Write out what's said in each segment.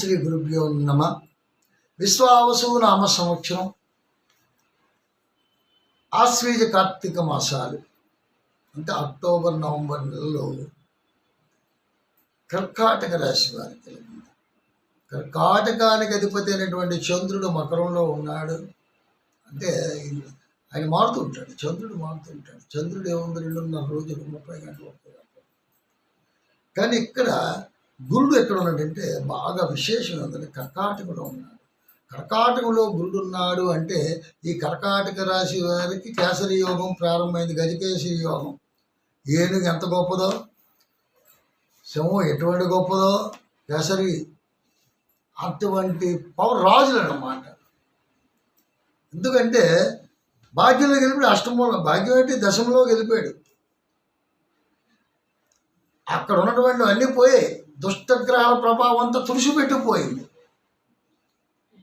శ్రీ గురుభ్యో నమ. విశ్వావసు నామ సంవత్సరం. ఆశ్వీజ కార్తీక మాసాలు. అంటే అక్టోబర్ నవంబర్ నెలలో కర్కాటక రాశి వారికి కలిగింది. కర్కాటకానికి అధిపతి అయినటువంటి చంద్రుడు మకరంలో ఉన్నాడు. అంటే ఆయన మారుతూ ఉంటాడు. చంద్రుడు మారుతూ ఉంటాడు. చంద్రుడు ఏముంది? రెండున్నర రోజులు ముప్పై గంటలు ముప్పై గంటలు కానీ ఇక్కడ గురుడు ఎక్కడ ఉన్నాడంటే బాగా విశేషం ఏంటంటే కర్కాటకంలో ఉన్నాడు. కర్కాటకంలో గురుడు ఉన్నాడు అంటే ఈ కర్కాటక రాశి వారికి కేసరి యోగం ప్రారంభమైంది గజకేసరి యోగం. ఏనుగు ఎంత గొప్పదో? సింహం ఎటువంటి గొప్పదో? కేసరి అటువంటి పవర్ రాజులు అన్నమాట ఎందుకంటే భాగ్యంలో గెలిపాడు అష్టమంలో భాగ్యం అంటే దశంలో గెలిపాడు అక్కడ ఉన్నటువంటి అన్నీ పోయాయి. దుష్టగ్రహాల ప్రభావం అంతా తుడిచిపెట్టిపోయింది.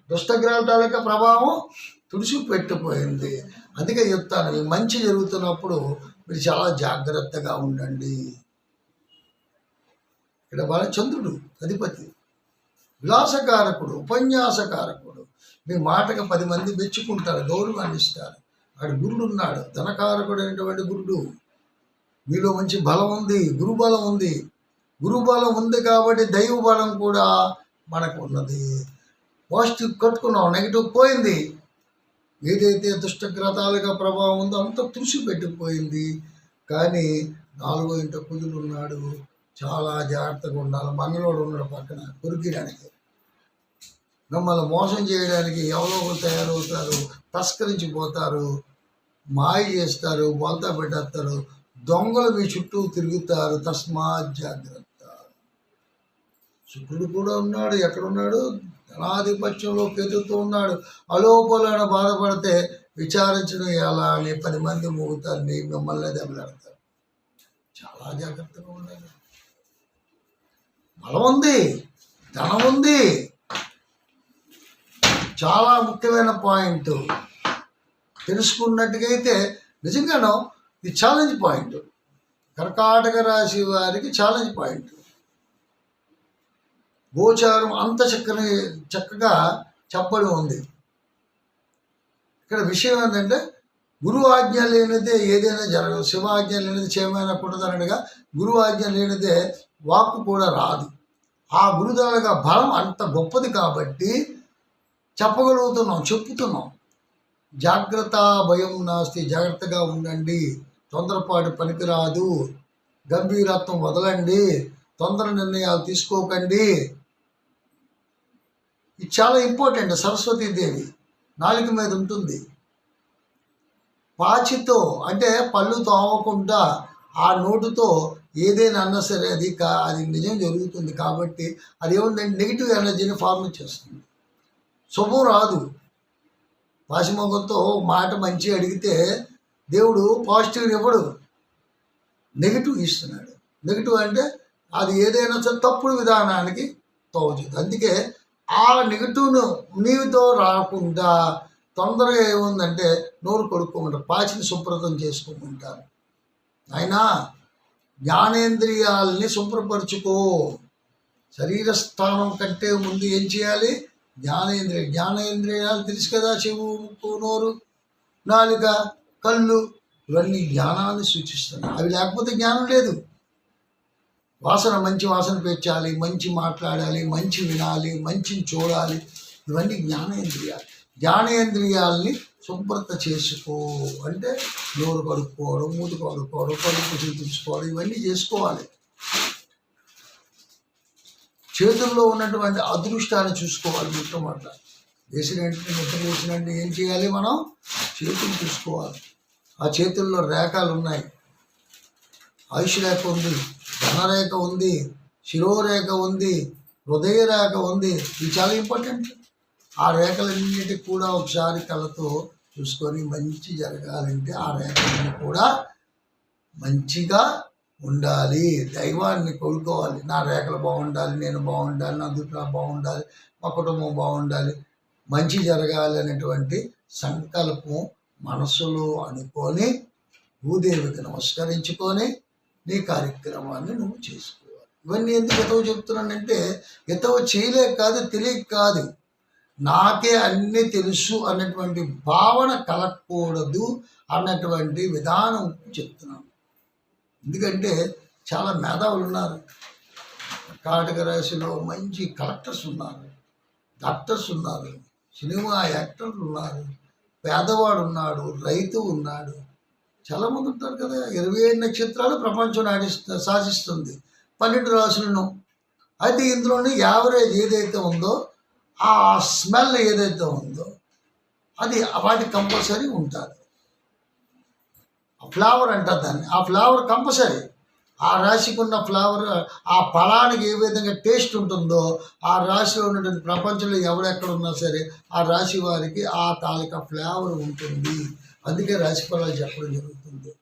దుష్టగ్రహాల తాలూకా ప్రభావం తుడిచిపెట్టిపోయింది. అందుకే చెప్తాను మీకు మంచి జరుగుతున్నప్పుడు మీరు చాలా జాగ్రత్తగా ఉండండి. ఇక్కడ బాలచంద్రుడు అధిపతి విలాసకారకుడు ఉపన్యాసకారకుడు. మీ మాటకు పది మంది మెచ్చుకుంటారు గౌరవాన్ని ఇస్తారు. అక్కడ గురుడు ఉన్నాడు ధనకారకుడు అయినటువంటి గురుడు. మీలో మంచి బలం ఉంది గురుబలం ఉంది. గురుబలం ఉంది కాబట్టి దైవ బలం కూడా మనకు ఉన్నది పాజిటివ్ కట్టుకున్నాం నెగిటివ్ పోయింది. ఏదైతే దుష్టగ్రతాలుగా ప్రభావం ఉందో అంత తుడిసి పెట్టిపోయింది. కానీ నాలుగో ఇంట కుదులు ఉన్నాడు. చాలా జాగ్రత్తగా ఉండాలి. మంగళవాడు ఉన్నాడు పక్కన కొరికీయడానికి మిమ్మల్ని మోసం చేయడానికి ఎవరో తయారవుతారు తయారవుతారు తస్కరించిపోతారు మాయ చేస్తారు బొంత పెట్టేస్తారు దొంగలు మీ చుట్టూ తిరుగుతారు. తస్మాత్ జాగ్రత్త. శుక్రుడు కూడా ఉన్నాడు ఎక్కడున్నాడు? ధనాధిపత్యంలో కేతుతో ఉన్నాడు. అలోపలన బాధపడితే విచారించడం ఎలా అని పది మంది మోగుతారు? మీ మిమ్మల్ని దెబ్బలాడతారు. చాలా జాగ్రత్తగా ఉండాలి. బలం ఉంది ధనం ఉంది. చాలా ముఖ్యమైన పాయింట్. తెలుసుకున్నట్టుగా అయితే నిజంగానో ఇది ఛాలెంజ్ పాయింట్ కర్కాటక రాశి వారికి ఛాలెంజ్ పాయింట్ గోచారం అంత చక్కని చక్కగా చెప్పడం ఉంది. ఇక్కడ విషయం ఏంటంటే గురువు ఆజ్ఞ లేనిదే ఏదైనా జరగదు. శివాజ్ఞ లేనిది చేయమైనా కూడదనగా గురువు ఆజ్ఞ లేనిదే వాక్కు కూడా రాదు. ఆ గురుదాలుగా బలం అంత గొప్పది కాబట్టి చెప్పగలుగుతున్నాం చెప్పుతున్నాం. జాగ్రత్త భయం నాస్తి జాగ్రత్తగా ఉండండి. తొందరపాటు పనికిరాదు. గంభీరత్వం వదలండి. తొందర నిర్ణయాలు తీసుకోకండి. ఇది చాలా ఇంపార్టెంట్ సరస్వతీదేవి నాలుగు మీద ఉంటుంది. పాచితో అంటే పళ్ళు తోమకుండా ఆ నోటుతో ఏదైనా అన్నా సరే అది కా అది నిజం జరుగుతుంది కాబట్టి అది ఏముందంటే నెగిటివ్ ఎనర్జీని ఫార్మ్ చేస్తుంది. శుభం రాదు. పాశమొగంతో మాట మంచి అడిగితే దేవుడు పాజిటివ్ ఇవ్వడు. నెగిటివ్ ఇస్తున్నాడు. నెగిటివ్ అంటే అది ఏదైనా సరే తప్పుడు విధానానికి తోచుతుంది అందుకే ఆ నెగిటివ్ను నీవితో రాకుండా తొందరగా ఏముందంటే నోరు కొడుక్కోమంటారు పాచిని శుభ్రతం చేసుకోమంటారు. అయినా జ్ఞానేంద్రియాలని శుభ్రపరచుకో. శరీర స్థానం కంటే ముందు ఏం చేయాలి? జ్ఞానేంద్రియ జ్ఞానేంద్రియాలు తెలుసు కదా చెవు ముక్కు నోరు నాలుక కళ్ళు ఇవన్నీ జ్ఞానాన్ని సూచిస్తున్నాయి. అవి లేకపోతే జ్ఞానం లేదు. వాసన మంచి వాసన పెంచాలి మంచి మాట్లాడాలి మంచి వినాలి మంచిని చూడాలి. ఇవన్నీ జ్ఞానేంద్రియాలు. జ్ఞానేంద్రియాల్ని శుభ్రత చేసుకో. అంటే నోరు కడుక్కోవడం మూతి కడుక్కోవడం కడుపు చూపించుకోవడం ఇవన్నీ చేసుకోవాలి. చేతుల్లో ఉన్నటువంటి అదృష్టాన్ని చూసుకోవాలి మొట్టమొదట. వేసిన వెంటనే నిద్ర ఏం చేయాలి మనం? చేతులు చూసుకోవాలి. ఆ చేతుల్లో రేఖలు ఉన్నాయి. ఆయుష్ రేఖ ఉంది. ధనరేఖ ఉంది శిరోరేఖ ఉంది హృదయ రేఖ ఉంది. ఇది చాలా ఇంపార్టెంట్ ఆ రేఖలన్నిటికి కూడా ఒకసారి కళ్ళతో చూసుకొని మంచి జరగాలంటే ఆ రేఖలన్నీ కూడా మంచిగా ఉండాలి. దైవాన్ని కోలుకోవాలి నా రేఖలు బాగుండాలి నేను బాగుండాలి నా దుట్ల బాగుండాలి మా కుటుంబం బాగుండాలి. మంచి జరగాలి అనేటువంటి సంకల్పం మనసులో అనుకొని భూదేవికి నమస్కరించుకొని నీ కార్యక్రమాన్ని నువ్వు చేసుకోవాలి. ఇవన్నీ ఎందుకు ఎతవ చెప్తున్నానంటే ఎతవ చేయలేక కాదు తెలియక కాదు. నాకే అన్నీ తెలుసు అన్నటువంటి భావన కలగకూడదు అన్నటువంటి విధానం చెప్తున్నాను. ఎందుకంటే చాలా మేధావులు ఉన్నారు. కర్ణాటక రాశిలో మంచి కలెక్టర్స్ ఉన్నారు డాక్టర్స్ ఉన్నారు సినిమా యాక్టర్లు ఉన్నారు పేదవాడు ఉన్నాడు రైతు ఉన్నాడు చాలామంది ఉంటారు కదా ఇరవై ఏడు నక్షత్రాలు ప్రపంచం నాటిస్తు శాసిస్తుంది. పన్నెండు రాసులను అయితే ఇందులోని యావరేజ్ ఏదైతే ఉందో ఆ స్మెల్ ఏదైతే ఉందో అది వాటి కంపల్సరీ ఉంటుంది ఫ్లేవర్ అంటారు దాన్ని. ఆ ఫ్లేవర్ కంపల్సరీ. ఆ రాశికి ఉన్న ఫ్లేవర్ ఆ ఫలానికి ఏ విధంగా టేస్ట్ ఉంటుందో ఆ రాశిలో ఉన్నటువంటి ప్రపంచంలో ఎవరెక్కడ ఉన్నా సరే ఆ రాశి వారికి ఆ తాలూకా ఫ్లేవర్ ఉంటుంది. అందుకే రాశి ఫలాలు చెప్పడం జరుగుతుంది.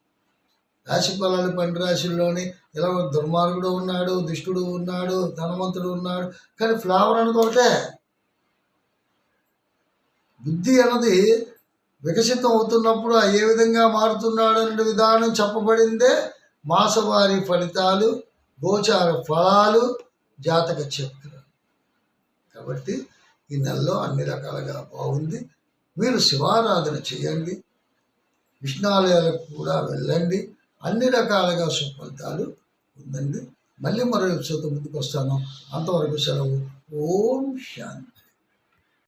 రాశి ఫలాలు పండు రాశుల్లోని ఇలా దుర్మార్గుడు ఉన్నాడు దుష్టుడు ఉన్నాడు ధనవంతుడు ఉన్నాడు కానీ ఫ్లేవర్ అనేది ఒకటే. బుద్ధి అన్నది వికసితం అవుతున్నప్పుడు ఏ విధంగా మారుతున్నాడు అనే విధానం చెప్పబడిందే మాసవారి ఫలితాలు గోచార ఫలాలు జాతక చక్రం. కాబట్టి ఈ నెలలో అన్ని రకాలుగా బాగుంది. మీరు శివారాధన చేయండి. కృష్ణాలయాలకు కూడా వెళ్ళండి. అన్ని రకాలుగా సుఫలితాలు ఉందండి. మళ్ళీ మరో ఎపిసోడ్ ముందుకు వస్తాను. అంతవరకు సెలవు. ఓం శాంతి.